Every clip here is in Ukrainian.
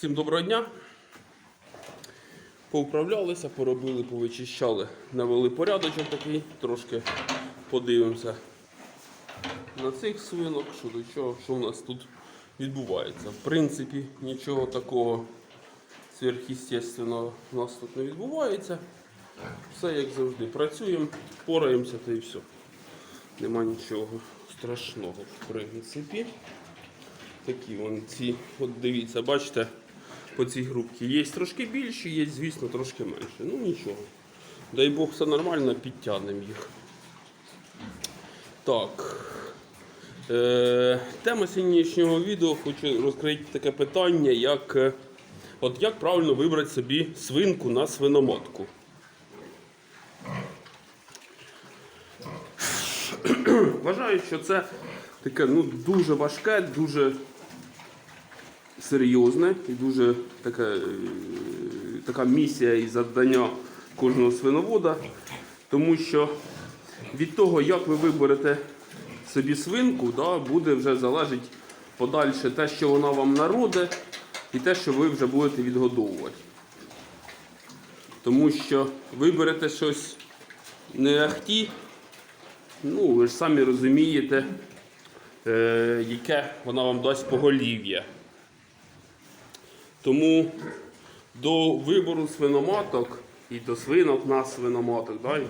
Всім доброго дня. Повправлялися, поробили, повичищали, навели порядочок такий, трошки подивимося на цих свинок, що до чого, що в нас тут відбувається. В принципі, нічого такого сверхъестественного у нас тут не відбувається. Все як завжди. Працюємо, пораємося та і все. Нема нічого страшного, в принципі. Такі вон ці, от дивіться, бачите, по цій групці є трошки більші, є, звісно, трошки менше. Ну нічого. Дай Бог, все нормально, підтягнемо їх. Так. Е, тема сьогоднішнього відео хочу розкрити таке питання, як, е, от як правильно вибрати собі свинку на свиноматку. Вважаю, що це таке ну, дуже важке, дуже серйозне і дуже таке, е, така місія і завдання кожного свиновода, тому що від того, як ви виберете собі свинку, да, буде вже залежить подальше те, що вона вам народить, і те, що ви вже будете відгодовувати. Тому що виберете щось не ахті, ну ви ж самі розумієте, е, яке вона вам дасть поголів'я. Тому до вибору свиноматок і до свинок на свиноматок да,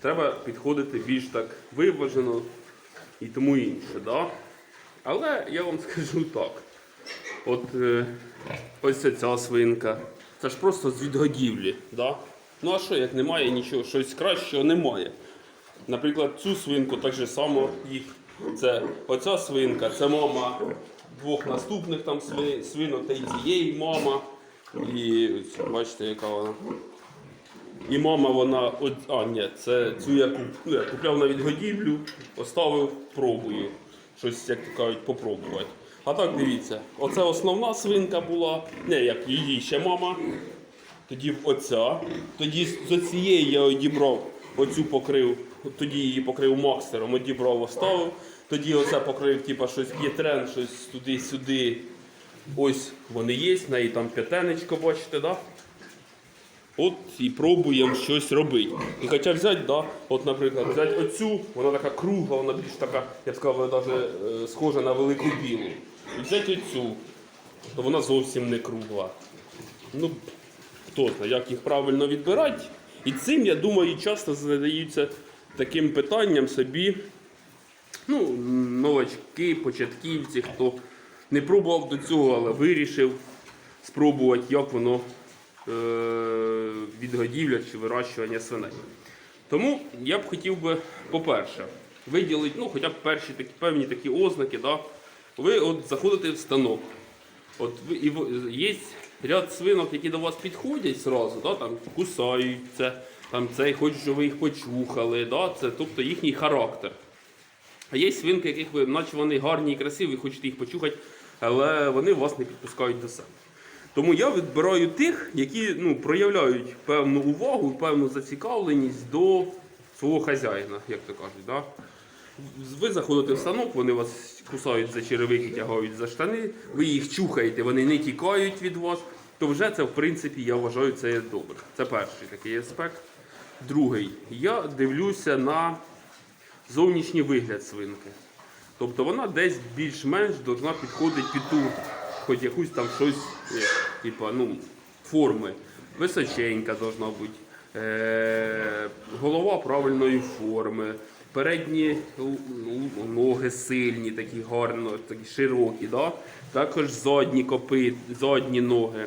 треба підходити більш так виважено і тому інше. Да? Але я вам скажу так. От е, ось ця- свинка. Це ж просто з відгодівлі. Да? Ну а що, як немає нічого, щось кращого немає. Наприклад, цю свинку так же само їх. Це оця свинка, це мама двох наступних там сви- свинок та й цієї мама. І ось, бачите, яка вона. І мама вона, а ні, це цю я, ну, я купляв на відгодівлю, оставив, пробую. Щось, як то кажуть, попробувати. А так дивіться, оце основна свинка була, не як її ще мама, тоді оця. Тоді з оцієї я одібрав, оцю покрив, тоді її покрив макстером, одібрав, оставив. Тоді оце покрив, типа щось є тренд, щось туди-сюди. Ось вони є, в неї там п'ятенечко, бачите, да? От і пробуємо щось робити. І хоча взяти, да, от, наприклад, взяти оцю, вона така кругла, вона більш така, я б сказав, навіть е, схожа на велику білу. І взяти оцю, то вона зовсім не кругла. Ну, хто знає, як їх правильно відбирати. І цим, я думаю, часто задаються таким питанням собі ну, новачки, початківці, хто не пробував до цього, але вирішив спробувати, як воно е- відгодівля чи вирощування свиней. Тому я б хотів би, по-перше, виділити ну, хоча б перші такі, певні такі ознаки. Да? Ви от заходите в станок. От ви, і є ряд свинок, які до вас підходять зразу, да? там, кусаються, там, цей, хочуть, щоб ви їх почухали, да? це, тобто їхній характер. А є свинки, яких ви, наче вони гарні і красиві, хочете їх почухати, але вони вас не підпускають до себе. Тому я відбираю тих, які ну, проявляють певну увагу, певну зацікавленість до свого хазяїна, як то кажуть. Да? Ви заходите в станок, вони вас кусають за черевики, тягають за штани, ви їх чухаєте, вони не тікають від вас, то вже це, в принципі, я вважаю, це є добре. Це перший такий аспект. Другий, я дивлюся на зовнішній вигляд свинки. Тобто вона десь більш-менш должна підходити під ту, хоч якусь там щось, е, типа, ну, форми. Височенька должна бути, е- голова правильної форми, передні л- л- ноги сильні, такі гарно, такі широкі. Да? Також задні копи, задні ноги.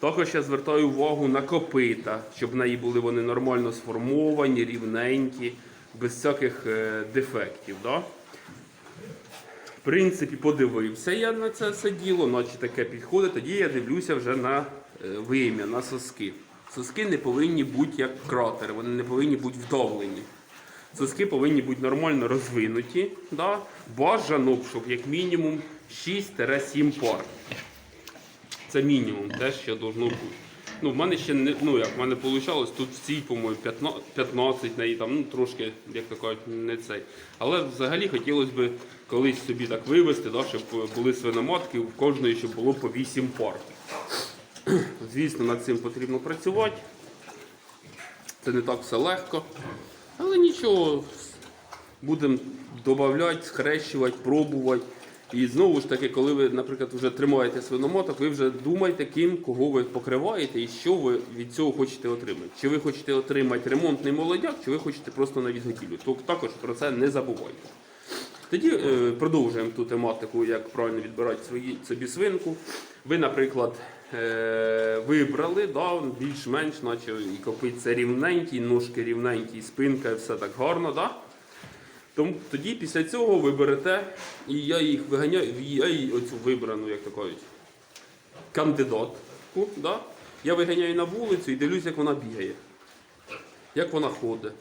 Також я звертаю увагу на копита, щоб в неї були вони нормально сформовані, рівненькі, без всяких е, дефектів. Да? В принципі, подивився я на це все діло, наче таке підходить. Тоді я дивлюся вже на е, вим'я, на соски. Соски не повинні бути як кратери, вони не повинні бути вдавлені. Соски повинні бути нормально розвинуті. Да? Бажано, щоб як мінімум 6-7 пар. Це мінімум, те, що должно бути. Ну, в мене ще не, ну як в мене вийшло, тут в цій, по-моєму, 15, 15 неї там, ну трошки, як то кажуть, не цей. Але взагалі хотілося б колись собі так вивести, да, щоб були свиноматки, у кожної щоб було по 8 пар. Звісно, над цим потрібно працювати. Це не так все легко. Але нічого, будемо додавати, схрещувати, пробувати. І знову ж таки, коли ви, наприклад, вже тримаєте свиномоток, ви вже думаєте, ким, кого ви покриваєте і що ви від цього хочете отримати. Чи ви хочете отримати ремонтний молодяк, чи ви хочете просто на відготівлю. Тобто також про це не забувайте. Тоді е, продовжуємо ту тематику, як правильно відбирати свої, собі свинку. Ви, наприклад, е, вибрали, да, більш-менш, наче і копиться рівненький, ножки рівненькі, спинка, і все так гарно. Да? Тому тоді після цього ви берете, і я їх виганяю, я її оцю вибрану, як то кажуть, кандидатку. Да? Я виганяю на вулицю і дивлюсь, як вона бігає, як вона ходить.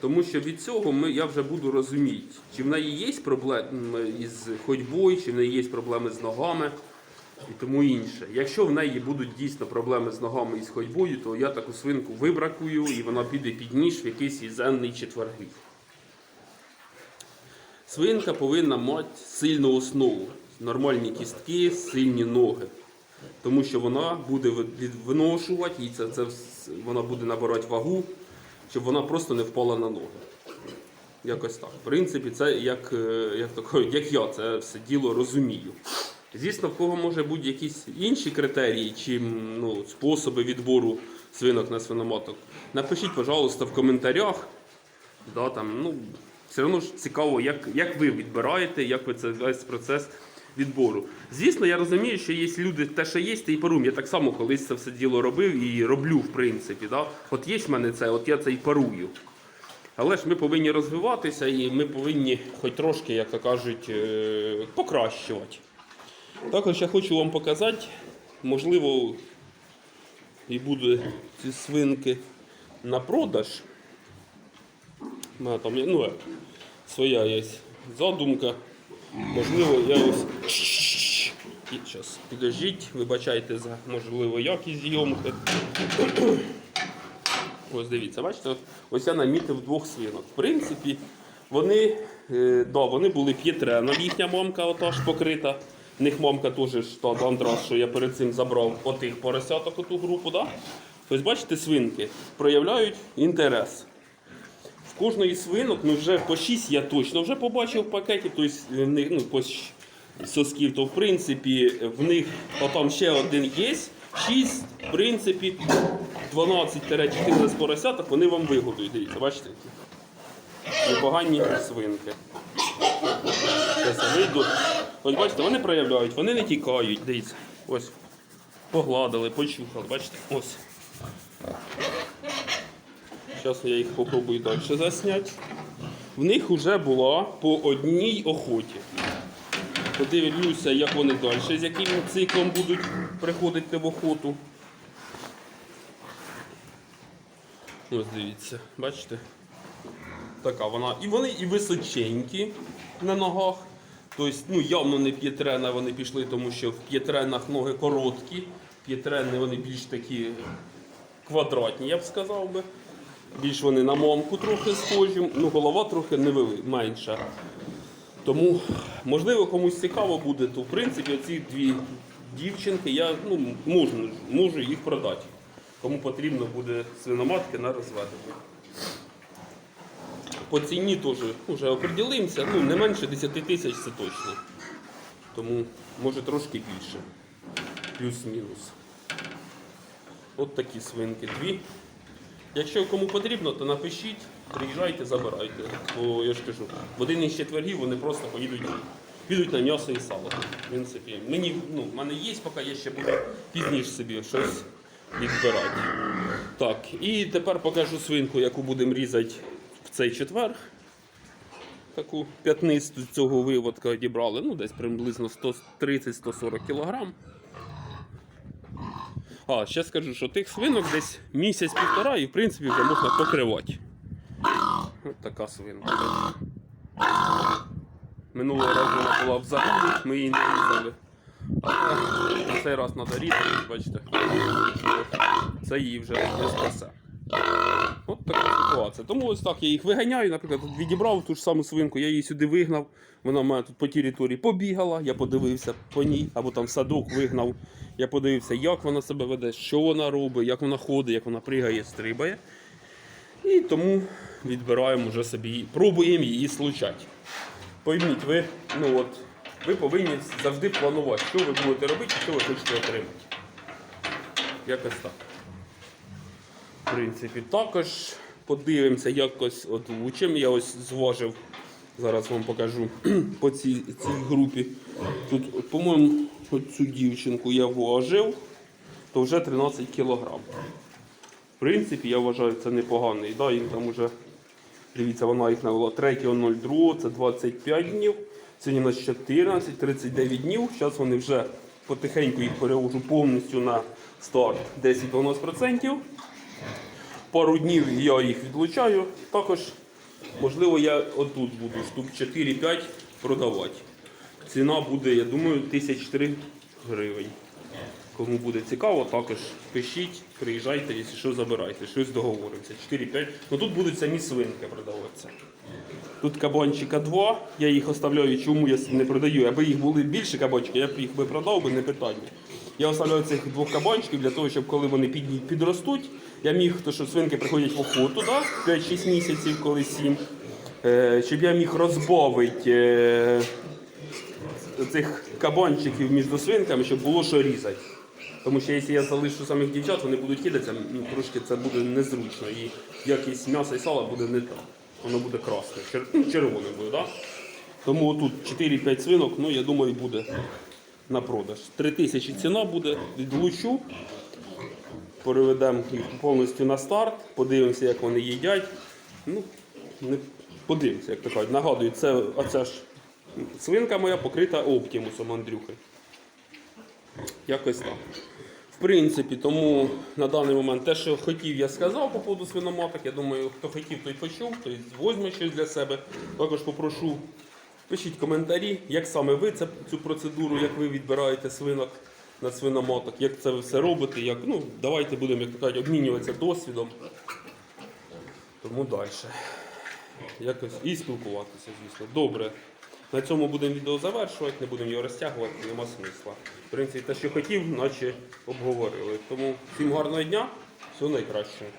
Тому що від цього ми, я вже буду розуміти, чи в неї є проблеми із ходьбою, чи в неї є проблеми з ногами і тому інше. Якщо в неї будуть дійсно проблеми з ногами і з ходьбою, то я таку свинку вибракую і вона піде під ніж в якийсь ізенний четвергів. Свинка повинна мати сильну основу, нормальні кістки, сильні ноги. Тому що вона буде виношувати, і це, це, вона буде набирати вагу, щоб вона просто не впала на ноги. Якось так. В принципі, це як, е, як, тако, як я це все діло розумію. Звісно, в кого може бути якісь інші критерії чи ну, способи відбору свинок на свиноматок. Напишіть, пожалуйста, в коментарях. Да, там, ну, все одно ж цікаво, як, як ви відбираєте, як ви це весь процес відбору. Звісно, я розумію, що є люди, те, що є, те і парум. Я так само колись це все діло робив і роблю, в принципі. Да? От є в мене це, от я це і парую. Але ж ми повинні розвиватися і ми повинні хоч трошки, як то кажуть, е, покращувати. Також я хочу вам показати, можливо, і будуть ці свинки на продаж. Мене там є, ну, своя є задумка. Можливо, я ось. І зараз підождіть, вибачайте за можливо якість зйомки. Ось дивіться, бачите, ось я намітив двох свинок. В принципі, вони, е, да, вони були п'єтреном, їхня мамка ота ж покрита. В них мамка теж антрас, що я перед цим забрав отих поросяток, оту групу. Да? Ось бачите, свинки проявляють інтерес. Кожної свинок, ну вже по 6 я точно вже побачив в пакеті, тобто ну, по сосків, то в принципі в них отам ще один є. 6, в принципі, 12-14 поросяток вони вам вигодують. Дивіться, бачите? Непогані свинки. Ось бачите, вони проявляють, вони не тікають. Дивіться. Ось. Погладили, почухали, бачите? Ось. Зараз я їх попробую далі засняти. В них вже була по одній охоті. Подивлюся, як вони далі, з яким циклом будуть приходити в охоту. Ось дивіться, бачите? Така вона. І вони і височенькі на ногах. Тобто, ну, явно не п'єтрена вони пішли, тому що в п'єтренах ноги короткі, п'єтрени вони більш такі квадратні, я б сказав би. Більш вони на мамку трохи схожі, ну голова трохи невели, менша. Тому, можливо, комусь цікаво буде, то в принципі ці дві дівчинки я ну, можу, можу їх продати. Кому потрібно буде свиноматки на розведення. По ціні теж вже оприділимося, ну не менше 10 тисяч це точно. Тому може трошки більше. Плюс-мінус. От такі свинки дві. Якщо кому потрібно, то напишіть, приїжджайте, забирайте. Бо я ж кажу, в один із четвергів вони просто поїдуть, підуть на м'ясо і сало. В принципі, мені, ну, в мене є, поки я ще буду пізніше собі щось відбирати. Так, і тепер покажу свинку, яку будемо різати в цей четвер. Таку п'ятнисту цього виводка одібрали, ну десь приблизно 130-140 кілограм. А, ще скажу, що тих свинок десь місяць-півтора і в принципі вже можна покривати. Ось така свинка. Минулого разу вона була в загоні, ми її не різали. А на цей раз треба різати, бачите. Це її вже не спасе. Ситуація. Тому ось так я їх виганяю. Наприклад, відібрав ту ж саму свинку, я її сюди вигнав. Вона в мене тут по території побігала, я подивився по ній, або там садок вигнав. Я подивився, як вона себе веде, що вона робить, як вона ходить, як вона пригає, стрибає. І тому відбираємо вже собі, пробуємо її случати. Пойміть, ви, ну от, ви повинні завжди планувати, що ви будете робити, що ви хочете отримати. Якось так. В принципі, також подивимося, якось от. Я ось зважив, зараз вам покажу по цій, цій групі. Тут, по-моєму, от цю дівчинку я важив, то вже 13 кілограм. В принципі, я вважаю, це непоганий. Да, їм там уже, дивіться, вона їх навела 3.02, це 25 днів. Сьогодні у нас 14, 39 днів. Зараз вони вже потихеньку їх перевожу повністю на старт 10-12%. Пару днів я їх відлучаю. Також, можливо, я отут буду штук 4-5 продавати. Ціна буде, я думаю, 1003 гривень. Кому буде цікаво, також пишіть, приїжджайте, якщо що, забирайте, щось договоримося. 4-5. Ну тут будуть самі свинки продаватися. Тут кабанчика два, я їх оставляю, чому я не продаю. Аби їх були більше кабанчики, я б їх би продав, би не питання. Я оставляю цих двох кабанчиків для того, щоб коли вони підростуть, я міг, то що свинки приходять в охоту, да? 5-6 місяців, коли 7, е, щоб я міг розбавити е, цих кабанчиків між свинками, щоб було що різати. Тому що якщо я залишу самих дівчат, вони будуть кидатися, ну, трошки це буде незручно. І якість м'яса і сала буде не так. Воно буде красне, чер... ну, червоне буде, так? Тому тут 4-5 свинок, ну я думаю, буде на продаж. 3 тисячі ціна буде, відлучу. Переведемо їх повністю на старт, подивимося, як вони їдять. Ну, не подивимося, як то кажуть. Нагадую, це оця ж свинка моя покрита оптимусом Андрюхи. Якось так. В принципі, тому на даний момент те, що хотів, я сказав по поводу свиноматок. Я думаю, хто хотів, той почув, той возьме щось для себе. Також попрошу, пишіть коментарі, як саме ви це, цю процедуру, як ви відбираєте свинок на свиноматок, як це ви все робите. Як, ну, давайте будемо, як кажуть, обмінюватися досвідом. Тому далі. Якось і спілкуватися, звісно. Добре. На цьому будемо відео завершувати, не будемо його розтягувати, нема смисла. В принципі, те, що хотів, наче обговорили. Тому всім гарного дня, всього найкращого.